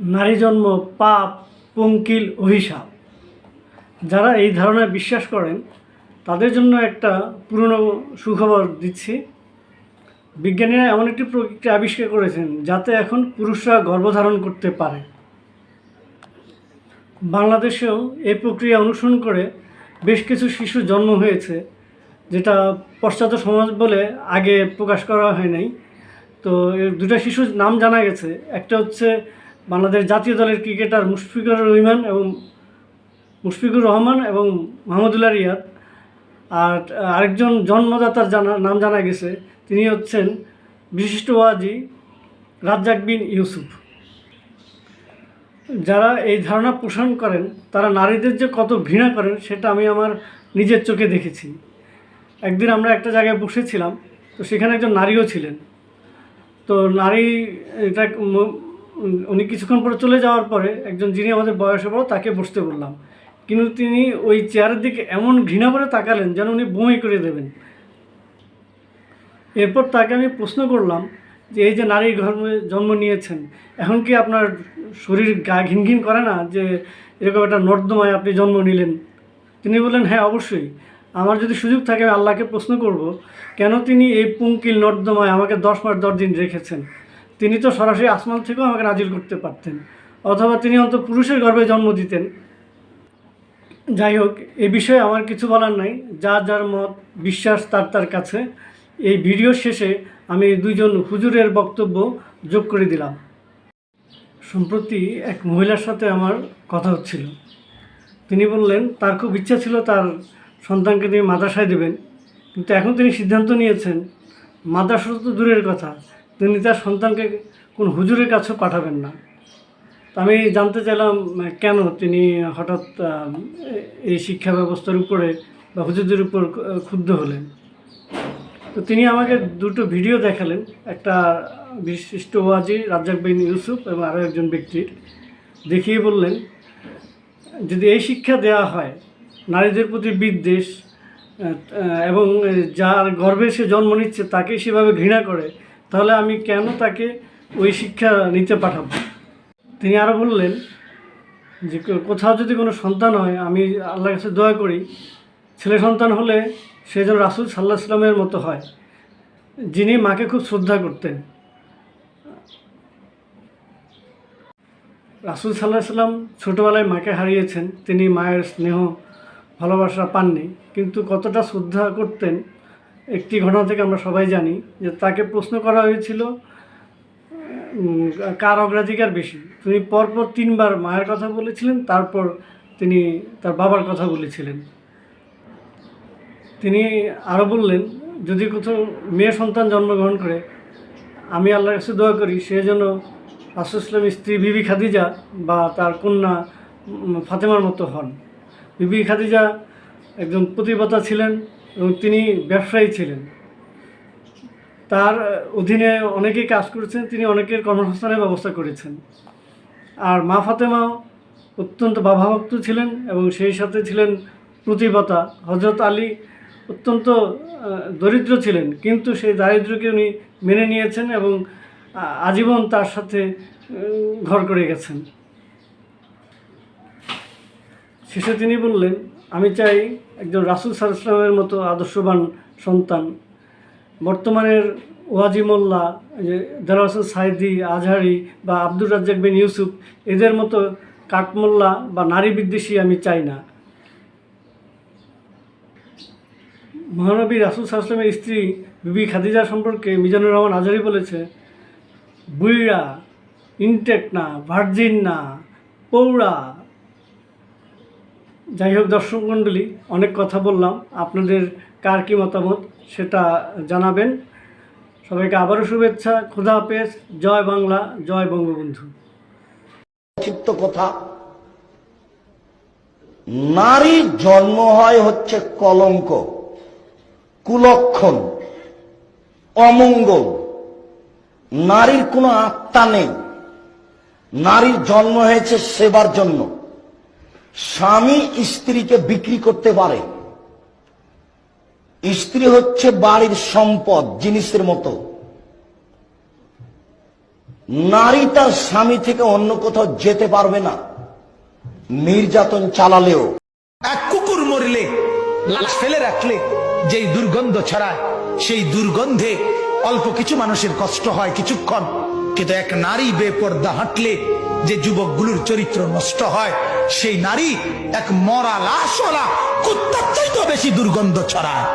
নারী জন্ম, পাপ, পঙ্কিল, অভিশাপ। যারা এই ধারণায় বিশ্বাস করেন, তাদের জন্য একটা পুরনো সুখবর দিচ্ছি। বিজ্ঞানীরা এমন একটি প্রক্রিয়া আবিষ্কার করেছেন, যাতে এখন পুরুষরা গর্ভধারণ করতে পারে। বাংলাদেশেও এই প্রক্রিয়া অনুসরণ করে বেশ কিছু শিশু জন্ম হয়েছে, যেটা পশ্চাৎ সমাজ বলে আগে প্রকাশ করা হয় নাই। তো দুটা শিশুর নাম জানা গেছে, একটা হচ্ছে বাংলাদেশ জাতীয় দলের ক্রিকেটার মুশফিকুর রহমান এবং মুশফিকুর রহমান এবং মাহমুদুল্লাহ রিয়াদ আর আরেকজন জন্মদাতার জানা, নাম জানা গেছে, তিনি হচ্ছেন বিশিষ্ট ওয়াজি রাজ্জাক বিন ইউসুফ। যারা এই ধারণা পোষণ করেন, তারা নারীদের যে কত ঘৃণা করেন, সেটা আমি আমার নিজের চোখে দেখেছি। একদিন আমরা একটা জায়গায় বসেছিলাম, তো সেখানে একজন নারীও ছিলেন। তো নারী, এটা উনি কিছুক্ষণ পরে চলে যাওয়ার পরে একজন যিনি আমাদের বয়সে বড়, তাকে বসতে বললাম। কিন্তু তিনি ওই চেয়ারের দিকে এমন ঘৃণা করে তাকালেন যেন উনি বমি করে দেবেন। এরপর তাকে আমি প্রশ্ন করলাম যে, এই যে নারী ধর্মে জন্ম নিয়েছেন, এখন কি আপনার শরীর গা ঘিন ঘিন করে না যে এরকম একটা নর্দমায় আপনি জন্ম নিলেন? তিনি বললেন হ্যাঁ অবশ্যই। আমার যদি সুযোগ থাকে, আমি আল্লাহকে প্রশ্ন করব, কেন তিনি এই পুঙ্কিল নর্দমায় আমাকে দশ মাস দশ দিন রেখেছেন? তিনি তো সরাসরি আসমান থেকেও আমাকে নাজিল করতে পারতেন, অথবা তিনি অন্তত পুরুষের গর্ভে জন্ম দিতেন। যাই হোক, এ বিষয়ে আমার কিছু বলার নাই। যার যার মত বিশ্বাস তার তার কাছে। এই ভিডিও শেষে আমি দুইজন হুজুরের বক্তব্য যোগ করে দিলাম। সম্প্রতি এক মহিলার সাথে আমার কথা হচ্ছিল। তিনি বললেন, তার খুব ইচ্ছা ছিল তার সন্তানকে তিনি মাদ্রাসায় দেবেন, কিন্তু এখন তিনি সিদ্ধান্ত নিয়েছেন, মাদ্রাসা তো দূরের কথা। তিনি তার সন্তানকে কোন হুজুরের কাছেও পাঠাবেন না। তো আমি জানতে চাইলাম কেন তিনি হঠাৎ এই শিক্ষা ব্যবস্থার উপরে বা হুজুরদের উপর ক্ষুব্ধ হলেন? তো তিনি আমাকে দুটো ভিডিও দেখালেন। একটা বিশিষ্ট ওয়াজি রাজ্জাক বিন ইউসুফ এবং আরও একজন ব্যক্তির। দেখিয়ে বললেন, যদি এই শিক্ষা দেওয়া হয়, নারীদের প্রতি বিদ্বেষ এবং যার গর্ভে সে জন্ম নিচ্ছে, তাকে সেভাবে ঘৃণা করে তাহলে আমি কেন তাকে ওই শিক্ষা নিতে পাঠাবো? তিনি আরও বললেন যে, কোথাও যদি কোনো সন্তান হয়, আমি আল্লাহর কাছে দোয়া করি, ছেলে সন্তান হলে সে যেন রাসুল সাল্লাহ ইসলামের মতো হয়। যিনি মাকে খুব শ্রদ্ধা করতেন। রাসুল সাল্লাহ সাল্লাম ছোটোবেলায় মাকে হারিয়েছেন। তিনি মায়ের স্নেহ, ভালোবাসা পাননি। কিন্তু কতটা শ্রদ্ধা করতেন একটি ঘটনা থেকে আমরা সবাই জানি যে তাকে প্রশ্ন করা হয়েছিল কার অগ্রাধিকার বেশি? তিনি পরপর তিনবার মায়ের কথা বলেছিলেন, তারপর তিনি তার বাবার কথা বলেছিলেন। তিনি আরও বললেন, যদি কোথাও মেয়ে সন্তান জন্মগ্রহণ করে, আমি আল্লাহর কাছে দোয়া করি, সে যেন রাসুল ইসলামের স্ত্রী বিবি খাদিজা বা তার কন্যা ফাতেমার মতো হন। বিবি খাদিজা একজন প্রতিবতা ছিলেন এবং তিনি ব্যবসায়ী ছিলেন। তার অধীনে অনেকেই কাজ করেছেন, তিনি অনেকের কর্মসংস্থানের ব্যবস্থা করেছেন। আর মা ফাতেমাও অত্যন্ত বাভাভক্ত ছিলেন এবং সেই সাথে ছিলেন প্রতিবতা হজরত আলী অত্যন্ত দরিদ্র ছিলেন, কিন্তু সেই দারিদ্র্যকে উনি মেনে নিয়েছেন এবং আজীবন তার সাথে ঘর করে গেছেন। শেষে তিনি বললেন আমি চাই একজন রাসুল সাল্লামের মতো আদর্শবান সন্তান। বর্তমানের ওয়াজি মোল্লা দেলার সাইদি, আজহারি বা আব্দুর রাজ্জাক বিন ইউসুফ, এদের মতো কাঠমোল্লা বা নারী বিদ্বেষী আমি চাই না। মহানবী রাসুল সাল্লামের স্ত্রী বিবি খাদিজা সম্পর্কে মিজানুর রহমান আজহারি বলেছে, বুইড়া, ইনটেক না, ভার্জিন না, পৌড়া যাই হোক, দর্শক মণ্ডলী, অনেক কথা বললাম। আপনাদের কার কী মতামত সেটা জানাবেন। সবাইকে আবারও শুভেচ্ছা, খুদা হাফেজ, জয় বাংলা, জয় বঙ্গবন্ধু। চিত্ত কথা। নারীর জন্ম হয় হচ্ছে কলঙ্ক, কুলক্ষণ, অমঙ্গল। নারীর কোনো আত্মা নেই। নারীর জন্ম হয়েছে সেবার জন্য। স্বামী স্ত্রীকে বিক্রি করতে পারে। স্ত্রী হচ্ছে বাড়ির সম্পদ, জিনিসের মতো। নারী তার স্বামী থেকে অন্য কোথাও যেতে পারবে না। নির্যাতন চালালেও। এক কুকুর মরলে ফেলে রাখলে, যেই দুর্গন্ধ ছড়ায়, সেই দুর্গন্ধে অল্প কিছু মানুষের কষ্ট হয় কিছুক্ষণ। কিন্তু এক নারী বেপর্দা হাঁটলে যে যুবকগুলোর চরিত্র নষ্ট হয় সেই নারী এক মরা লাশ ওরা কুত্তার চাইতেও বেশি দুর্গন্ধ ছড়ায়।